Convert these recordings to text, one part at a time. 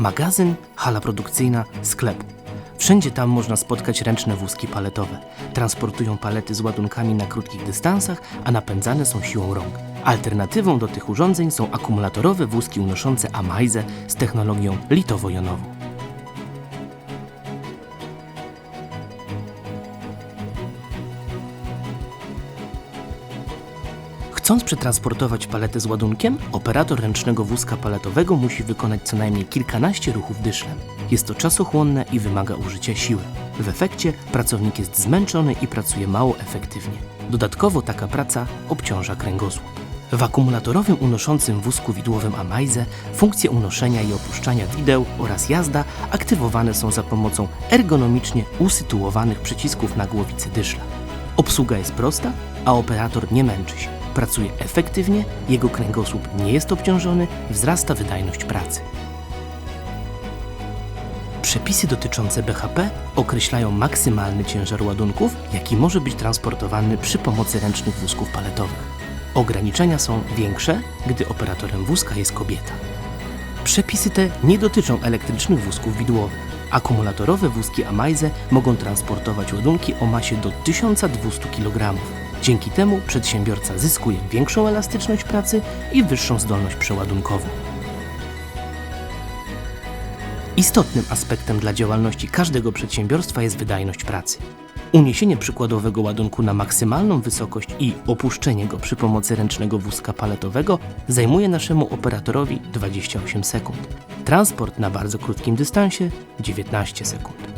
Magazyn, hala produkcyjna, sklep. Wszędzie tam można spotkać ręczne wózki paletowe. Transportują palety z ładunkami na krótkich dystansach, a napędzane są siłą rąk. Alternatywą do tych urządzeń są akumulatorowe wózki unoszące amajzę z technologią litowo-jonową. Chcąc przetransportować paletę z ładunkiem, operator ręcznego wózka paletowego musi wykonać co najmniej kilkanaście ruchów dyszlem. Jest to czasochłonne i wymaga użycia siły. W efekcie pracownik jest zmęczony i pracuje mało efektywnie. Dodatkowo taka praca obciąża kręgosłup. W akumulatorowym unoszącym wózku widłowym Amaize funkcje unoszenia i opuszczania wideł oraz jazda aktywowane są za pomocą ergonomicznie usytuowanych przycisków na głowicy dyszla. Obsługa jest prosta, a operator nie męczy się. Pracuje efektywnie, jego kręgosłup nie jest obciążony, wzrasta wydajność pracy. Przepisy dotyczące BHP określają maksymalny ciężar ładunków, jaki może być transportowany przy pomocy ręcznych wózków paletowych. Ograniczenia są większe, gdy operatorem wózka jest kobieta. Przepisy te nie dotyczą elektrycznych wózków widłowych. Akumulatorowe wózki Amaize mogą transportować ładunki o masie do 1200 kg. Dzięki temu przedsiębiorca zyskuje większą elastyczność pracy i wyższą zdolność przeładunkową. Istotnym aspektem dla działalności każdego przedsiębiorstwa jest wydajność pracy. Uniesienie przykładowego ładunku na maksymalną wysokość i opuszczenie go przy pomocy ręcznego wózka paletowego zajmuje naszemu operatorowi 28 sekund. Transport na bardzo krótkim dystansie 19 sekund.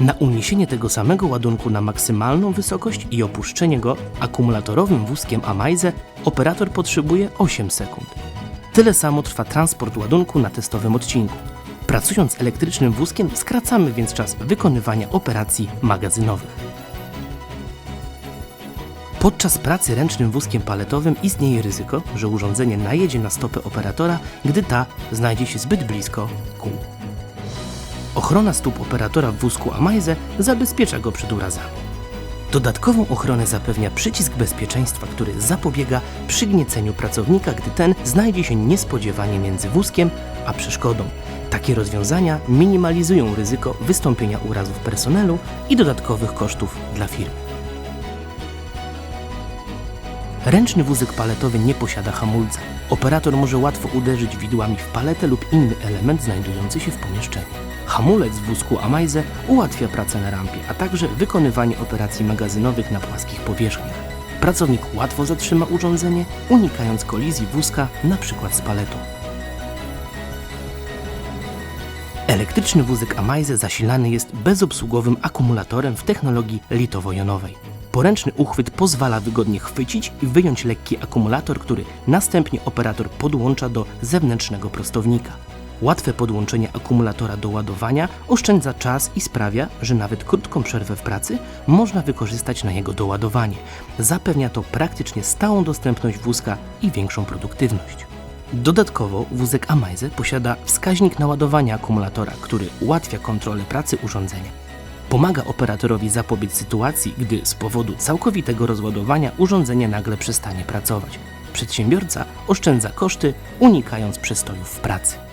Na uniesienie tego samego ładunku na maksymalną wysokość i opuszczenie go akumulatorowym wózkiem Amaize operator potrzebuje 8 sekund. Tyle samo trwa transport ładunku na testowym odcinku. Pracując elektrycznym wózkiem skracamy więc czas wykonywania operacji magazynowych. Podczas pracy ręcznym wózkiem paletowym istnieje ryzyko, że urządzenie najedzie na stopę operatora, gdy ta znajdzie się zbyt blisko kół. Ochrona stóp operatora w wózku Amaize zabezpiecza go przed urazami. Dodatkową ochronę zapewnia przycisk bezpieczeństwa, który zapobiega przygnieceniu pracownika, gdy ten znajdzie się niespodziewanie między wózkiem a przeszkodą. Takie rozwiązania minimalizują ryzyko wystąpienia urazów personelu i dodatkowych kosztów dla firmy. Ręczny wózek paletowy nie posiada hamulca. Operator może łatwo uderzyć widłami w paletę lub inny element znajdujący się w pomieszczeniu. Hamulec w wózku Amaize ułatwia pracę na rampie, a także wykonywanie operacji magazynowych na płaskich powierzchniach. Pracownik łatwo zatrzyma urządzenie, unikając kolizji wózka, np. z paletą. Elektryczny wózek Amaize zasilany jest bezobsługowym akumulatorem w technologii litowo-jonowej. Poręczny uchwyt pozwala wygodnie chwycić i wyjąć lekki akumulator, który następnie operator podłącza do zewnętrznego prostownika. Łatwe podłączenie akumulatora do ładowania oszczędza czas i sprawia, że nawet krótką przerwę w pracy można wykorzystać na jego doładowanie. Zapewnia to praktycznie stałą dostępność wózka i większą produktywność. Dodatkowo wózek Amaize posiada wskaźnik naładowania akumulatora, który ułatwia kontrolę pracy urządzenia. Pomaga operatorowi zapobiec sytuacji, gdy z powodu całkowitego rozładowania urządzenie nagle przestanie pracować. Przedsiębiorca oszczędza koszty, unikając przestojów w pracy.